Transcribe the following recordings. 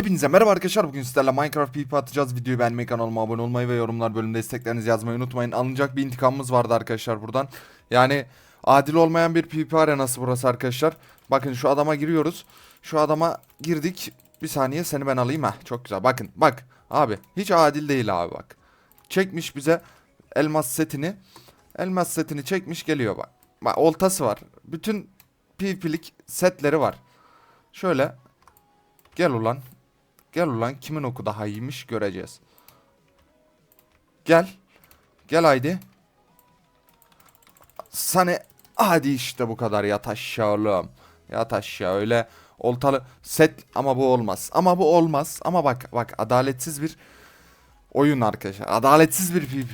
Hepinize merhaba arkadaşlar. Bugün sizlerle Minecraft PvP atacağız. Videoyu beğenmeyi, kanalıma abone olmayı ve yorumlar bölümünde isteklerinizi yazmayı unutmayın. Alınacak bir intikamımız vardı arkadaşlar buradan. Yani adil olmayan bir PvP arenası burası arkadaşlar. Bakın şu adama giriyoruz. Şu adama girdik. Bir saniye seni ben alayım ha. Çok güzel. Bakın bak abi hiç adil değil abi bak. Çekmiş bize elmas setini. Elmas setini çekmiş geliyor bak. Bak oltası var. Bütün PvP'lik setleri var. Şöyle Gel ulan. Gel ulan kimin oku daha iyiymiş göreceğiz. Gel. Gel haydi. Sana hadi işte bu kadar yat aşağı oğlum. Yat aşağı öyle oltalı set ama bu olmaz. Ama bu olmaz. Ama bak bak adaletsiz bir oyun arkadaşlar. Adaletsiz bir PvP.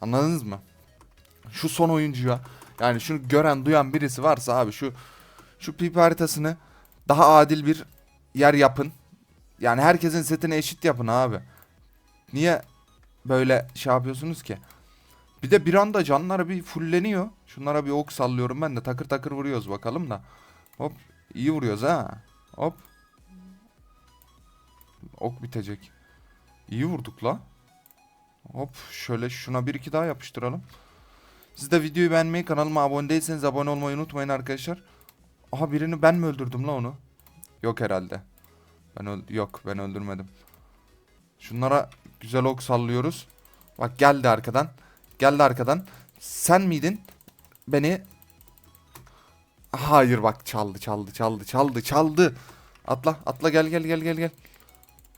Anladınız mı? Şu son oyuncuya yani şunu gören duyan birisi varsa abi şu şu PvP haritasını daha adil bir yer yapın. Yani herkesin setini eşit yapın abi. Niye böyle şey yapıyorsunuz ki? Bir de bir anda canlar bir fulleniyor. Şunlara bir ok sallıyorum ben de takır takır vuruyoruz bakalım da. Hop iyi vuruyoruz ha. Hop. Ok bitecek. İyi vurduk la. Hop şöyle şuna bir iki daha yapıştıralım. Siz de videoyu beğenmeyi kanalıma abone değilseniz abone olmayı unutmayın arkadaşlar. Aha birini ben mi öldürdüm la onu? Yok herhalde. Ben yok ben öldürmedim. Şunlara güzel ok sallıyoruz. Bak geldi arkadan. Geldi arkadan. Sen miydin? Beni Hayır bak çaldı çaldı çaldı çaldı çaldı. Atla atla gel gel gel gel gel.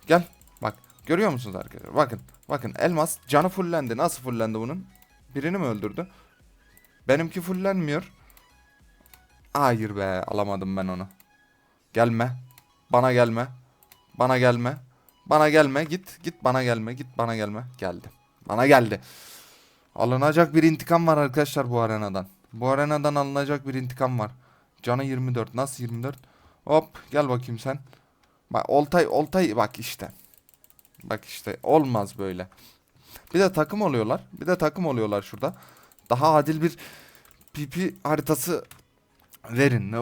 Gel. Bak görüyor musunuz arkadaşlar? Bakın bakın elmas canı fullendi. Nasıl fullendi bunun? Birini mi öldürdü? Benimki fullenmiyor. Hayır be alamadım ben onu. Gelme. Bana gelme. Bana gelme. Bana gelme. Git. Git bana gelme. Git bana gelme. Geldi. Bana geldi. Alınacak bir intikam var arkadaşlar bu arenadan. Bu arenadan alınacak bir intikam var. Canı 24. Nasıl 24? Hop gel bakayım sen. Bak oltay oltay bak işte. Bak işte olmaz böyle. Bir de takım oluyorlar. Bir de takım oluyorlar şurada. Daha adil bir PP haritası verin.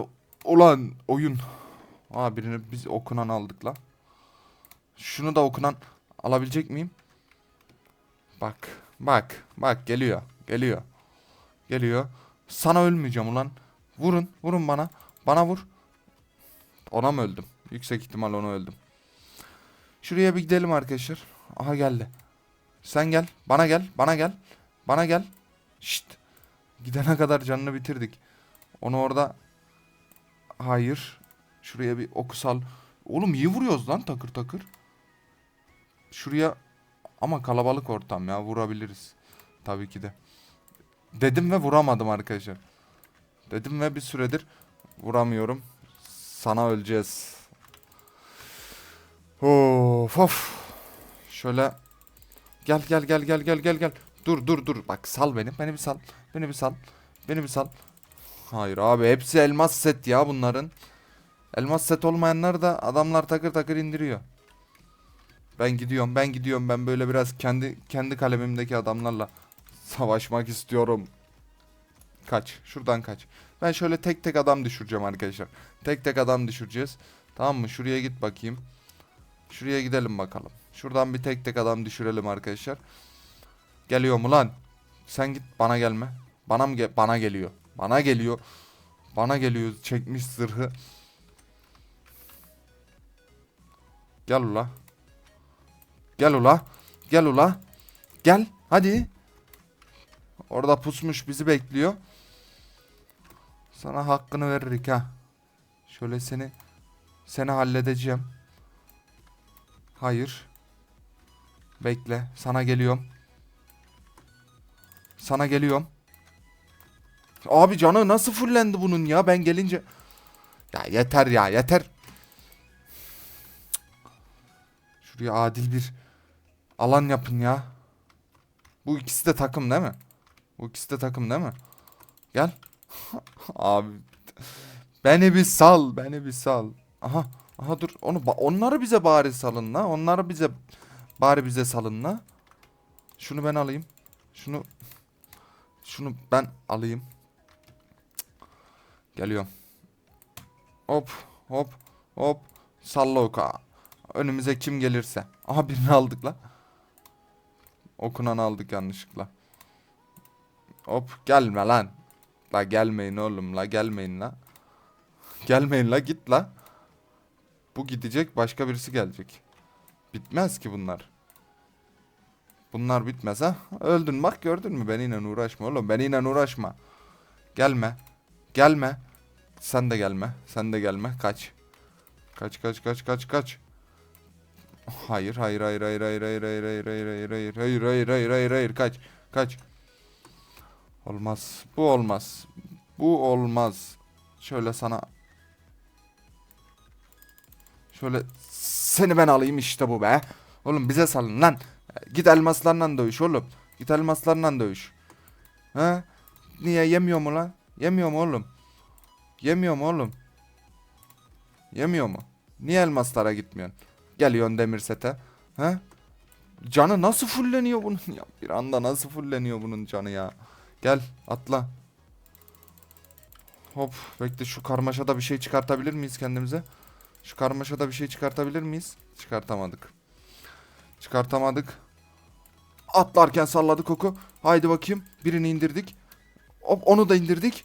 Ulan oyun. Aa birini biz okunan aldık la. Şunu da okunan alabilecek miyim? Bak. Bak. Bak geliyor. Geliyor. Geliyor. Sana ölmeyeceğim ulan. Vurun. Vurun bana. Bana vur. Ona mı öldüm? Yüksek ihtimal ona öldüm. Şuraya bir gidelim arkadaşlar. Aha geldi. Sen gel. Bana gel. Bana gel. Bana gel. Şşt. Gidene kadar canını bitirdik. Onu orada Hayır. Şuraya bir okusal. Oğlum iyi vuruyoruz lan takır takır. Şuraya ama kalabalık ortam ya vurabiliriz. Tabii ki de. Dedim ve vuramadım arkadaşlar. Dedim ve bir süredir vuramıyorum. Sana öleceğiz. Of of. Şöyle gel gel gel gel gel gel gel. Dur dur dur. Bak sal beni. Beni bir sal. Beni bir sal. Beni bir sal. Hayır abi hepsi elmas set ya bunların. Elmas set olmayanlar da adamlar takır takır indiriyor. Ben gidiyorum ben gidiyorum ben böyle biraz kendi kendi kalemimdeki adamlarla savaşmak istiyorum. Kaç şuradan kaç. Ben şöyle tek tek adam düşüreceğim arkadaşlar. Tek tek adam düşüreceğiz. Tamam mı? Şuraya git bakayım. Şuraya gidelim bakalım. Şuradan bir tek tek adam düşürelim arkadaşlar. Geliyor mu lan? Sen git bana gelme. Bana mı ge bana geliyor. Bana geliyor. Bana geliyor. Çekmiş zırhı. Gel ula. Gel ula. Gel ula. Gel. Hadi. Orada pusmuş bizi bekliyor. Sana hakkını veririk ha. Şöyle seni seni halledeceğim. Hayır. Bekle. Sana geliyorum. Sana geliyorum. Abi canı nasıl fullendi bunun ya ben gelince. Ya yeter ya yeter. Şuraya adil bir alan yapın ya. Bu ikisi de takım değil mi? Bu ikisi de takım değil mi? Gel. Abi. Beni bir sal, beni bir sal. Aha, aha dur. Onu onları bize bari salın la. Onları bize bari bize salın la. Şunu ben alayım. Şunu şunu ben alayım. Geliyorum. Hop hop hop. Salla oka. Önümüze kim gelirse. Aha birini aldık la. Okunanı aldık yanlışlıkla. Hop gelme lan. La gelmeyin oğlum la gelmeyin la. Gelmeyin la git la. Bu gidecek başka birisi gelecek. Bitmez ki bunlar. Bunlar bitmez ha. Öldün bak gördün mü beniyle uğraşma oğlum beniyle uğraşma. Gelme. Gelme. Sen de gelme. Sen de gelme. Kaç. Kaç kaç kaç kaç kaç. Hayır hayır hayır hayır hayır hayır hayır hayır hayır hayır hayır hayır hayır hayır hayır hayır kaç kaç. Olmaz. Bu olmaz. Bu olmaz. Şöyle sana Şöyle seni ben alayım işte bu be. Oğlum bize salın lan. Git elmaslarla dövüş oğlum. Git elmaslarla dövüş. Ha? Niye yemiyor mu lan? Yemiyor mu oğlum? Yemiyor mu oğlum? Yemiyor mu? Niye elmaslara gitmiyorsun? Geliyorsun demir sete. Ha? Canı nasıl fulleniyor bunun ya? Bir anda nasıl fulleniyor bunun canı ya? Gel atla. Hop bekle şu karmaşada bir şey çıkartabilir miyiz kendimize? Şu karmaşada bir şey çıkartabilir miyiz? Çıkartamadık. Çıkartamadık. Atlarken salladık oku. Haydi bakayım. Birini indirdik. Hop onu da indirdik.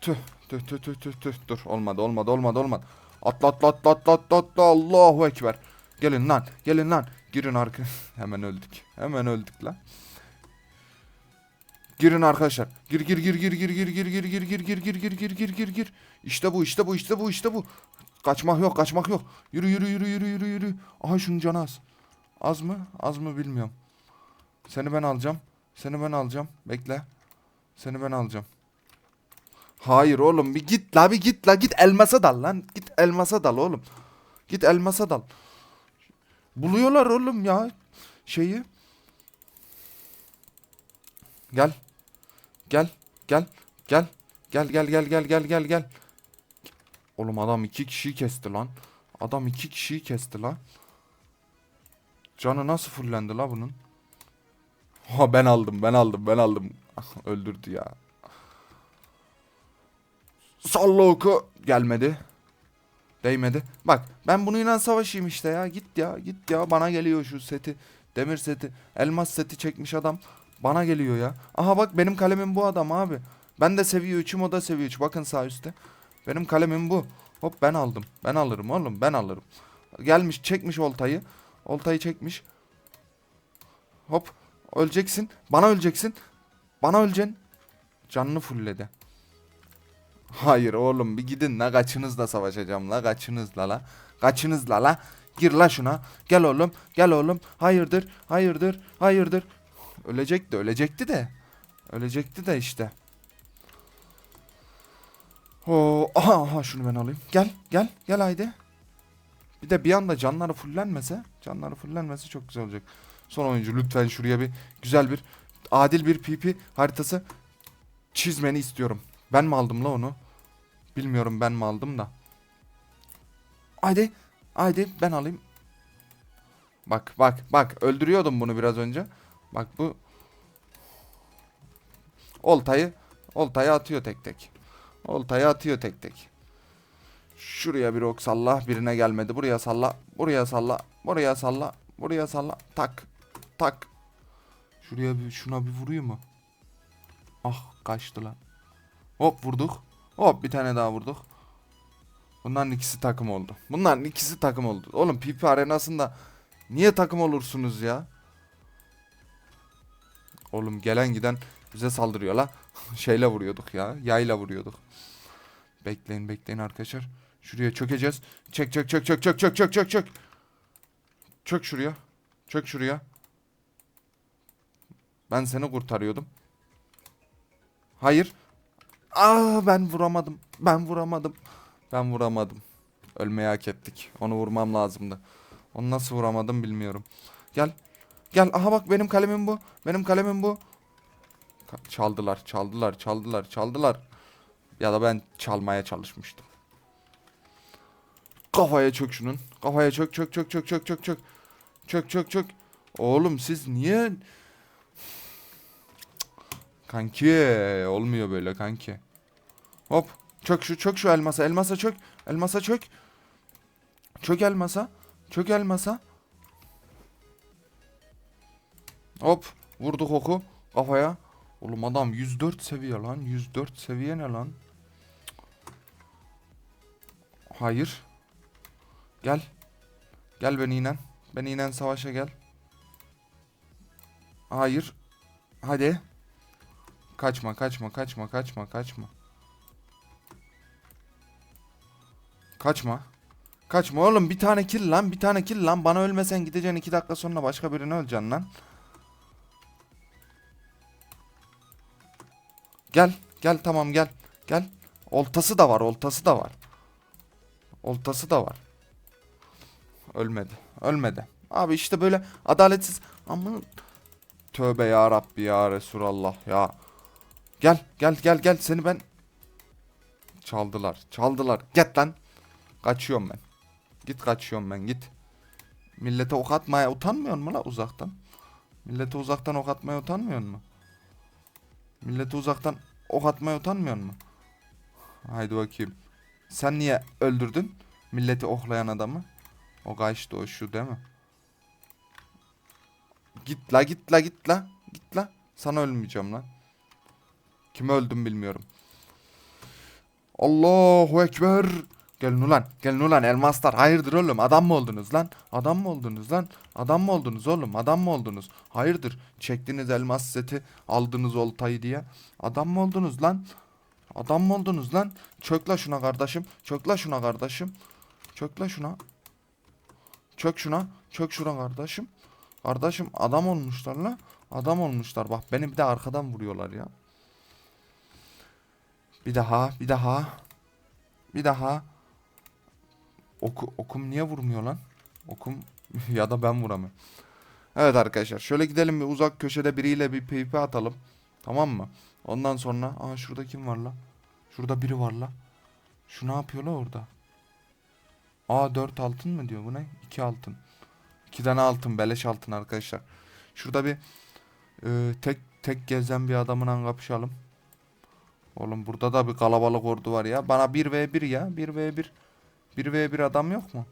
Tüh tüh tüh tüh tüh tüh. Dur olmadı olmadı olmadı olmadı. Atla atla atla atla atla atla. Allahu Ekber. Gelin lan gelin lan. Girin arka. Hemen öldük. Hemen öldük lan. Girin arkadaşlar. Gir gir gir gir gir gir gir gir gir gir gir gir gir gir gir gir gir. İşte bu işte bu işte bu işte bu. Kaçmak yok kaçmak yok. Yürü yürü yürü yürü yürü yürü. Aha şunun canı az. Az mı? Az mı bilmiyorum. Seni ben alacağım. Seni ben alacağım. Bekle. Seni ben alacağım. Hayır oğlum bir git la bir git la git elmasa dal lan. Git elmasa dal oğlum. Git elmasa dal. Buluyorlar oğlum ya şeyi. Gel. Gel. Gel. Gel. Gel gel gel gel gel gel gel. Oğlum adam iki kişiyi kesti lan. Adam iki kişiyi kesti lan. Canı nasıl fullendi la bunun? Ha ben aldım ben aldım ben aldım. Öldürdü ya. Salla oku. Gelmedi. Değmedi. Bak ben bununla savaşayım işte ya. Git ya git ya bana geliyor şu seti. Demir seti. Elmas seti çekmiş adam. Bana geliyor ya. Aha bak benim kalemim bu adam abi. Ben de seviye 3'üm o da seviye 3. Bakın sağ üstte. Benim kalemim bu. Hop ben aldım. Ben alırım oğlum ben alırım. Gelmiş çekmiş oltayı. Oltayı çekmiş. Hop öleceksin. Bana öleceksin. Bana öleceksin. Canını fullledi. Hayır oğlum bir gidin la kaçınızla savaşacağım la kaçınızla la. Kaçınızla la. Gir la şuna. Gel oğlum gel oğlum. Hayırdır hayırdır hayırdır. Ölecekti ölecekti de. Ölecekti de işte. Oo, aha, aha şunu ben alayım. Gel gel gel haydi. Bir de bir anda canları fullenmese, canları fullenmese çok güzel olacak. Son oyuncu lütfen şuraya bir güzel bir adil bir PP haritası çizmeni istiyorum. Ben mi aldım la onu? Bilmiyorum ben mi aldım da. Haydi. Haydi ben alayım. Bak bak bak öldürüyordum bunu biraz önce. Bak bu oltayı oltayı atıyor tek tek. Oltayı atıyor tek tek. Şuraya bir ok salla. Birine gelmedi. Buraya salla. Buraya salla. Buraya salla. Buraya salla. Tak. Tak. Şuraya bir şuna bir vurayım mı? Ah kaçtı lan. Hop vurduk. Hop bir tane daha vurduk. Bunların ikisi takım oldu. Bunların ikisi takım oldu. Oğlum PP arenasında niye takım olursunuz ya? Oğlum gelen giden bize saldırıyor la. Şeyle vuruyorduk ya. Yayla vuruyorduk. Bekleyin bekleyin arkadaşlar. Şuraya çökeceğiz. Çek çek çek çek çek çek çek çek çek. Çök şuraya. Çök şuraya. Ben seni kurtarıyordum. Hayır. Aa ben vuramadım. Ben vuramadım. Ben vuramadım. Ölmeyi hak ettik. Onu vurmam lazımdı. Onu nasıl vuramadım bilmiyorum. Gel. Gel. Aha bak benim kalemim bu. Benim kalemim bu. Çaldılar, çaldılar, çaldılar, çaldılar. Ya da ben çalmaya çalışmıştım. Kafaya çök şunun. Kafaya çök çök çök çök çök çök çök. Çök çök çök. Oğlum siz niye Kanki olmuyor böyle kanki. Hop çök şu çök şu elmasa elmasa çök. Elmasa çök. Çök elmasa. Çök elmasa. Hop. Vurduk oku kafaya. Oğlum adam 104 seviye lan. 104 seviye ne lan? Hayır. Gel. Gel beni inen. Beni inen savaşa gel. Hayır. Hadi. Kaçma kaçma kaçma kaçma kaçma. Kaçma. Kaçma oğlum bir tane kill lan bir tane kill lan. Bana ölmesen gideceksin iki dakika sonra başka birine öleceksin lan. Gel gel tamam gel. Gel. Oltası da var oltası da var. Oltası da var. Ölmedi. Ölmedi. Abi işte böyle adaletsiz. Ama tövbe ya Rabbi ya Resulallah ya. Gel gel gel gel seni ben çaldılar. Çaldılar. Git lan. Kaçıyorum ben. Git kaçıyorum ben git. Millete ok atmaya utanmıyor mu la uzaktan? Millete uzaktan ok atmaya utanmıyor mu? Millete uzaktan ok atmaya utanmıyor mu? Haydi bakayım. Sen niye öldürdün milleti oklayan adamı? O kaçtı o şu değil mi? Git la git la git la. Git la. Sana ölmeyeceğim lan. Kime öldüm bilmiyorum. Allahu Ekber. Gelin ulan. Gelin ulan elmaslar. Hayırdır oğlum? Adam mı oldunuz lan? Adam mı oldunuz lan? Adam mı oldunuz oğlum? Adam mı oldunuz? Hayırdır? Çektiniz elmas seti. Aldınız oltayı diye. Adam mı oldunuz lan? Adam mı oldunuz lan? Çök la şuna kardeşim. Çök la şuna kardeşim. Çök la şuna. Çök şuna. Çök şuna kardeşim. Kardeşim adam olmuşlar la. Adam olmuşlar. Bak beni bir de arkadan vuruyorlar ya. Bir daha, bir daha. Bir daha. Oku, okum niye vurmuyor lan? Okum ya da ben vuramıyorum. Evet arkadaşlar şöyle gidelim bir uzak köşede biriyle bir PvP atalım. Tamam mı? Ondan sonra aa şurada kim var la? Şurada biri var la. Şu ne yapıyor la orada? Aa 4 altın mı diyor bu ne? 2 altın. 2 tane altın beleş altın arkadaşlar. Şurada bir e, tek tek gezen bir adamla kapışalım. Oğlum burada da bir kalabalık ordu var ya. Bana 1v1 ya. 1v1. 1v1 adam yok mu?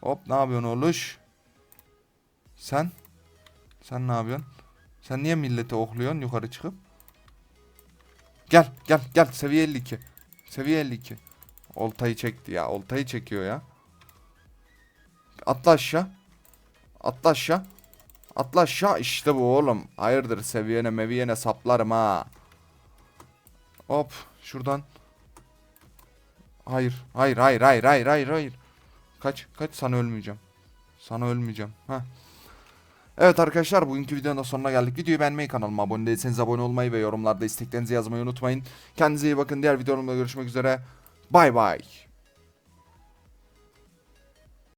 Hop ne yapıyorsun oğluş? Sen? Sen ne yapıyorsun? Sen niye milleti okluyorsun yukarı çıkıp? Gel gel gel seviye 52. Seviye 52. Oltayı çekti ya. Oltayı çekiyor ya. Atla aşağı. Atla aşağı. Atla aşağı. İşte bu oğlum. Hayırdır seviyene meviyene saplarım ha. Hop şuradan. Hayır. Hayır hayır hayır hayır hayır hayır. Kaç kaç sana ölmeyeceğim. Sana ölmeyeceğim. Ha. Evet arkadaşlar bugünkü videonun da sonuna geldik. Videoyu beğenmeyi kanalıma abone değilseniz abone olmayı ve yorumlarda isteklerinizi yazmayı unutmayın. Kendinize iyi bakın. Diğer videolarımda görüşmek üzere. Bay bay.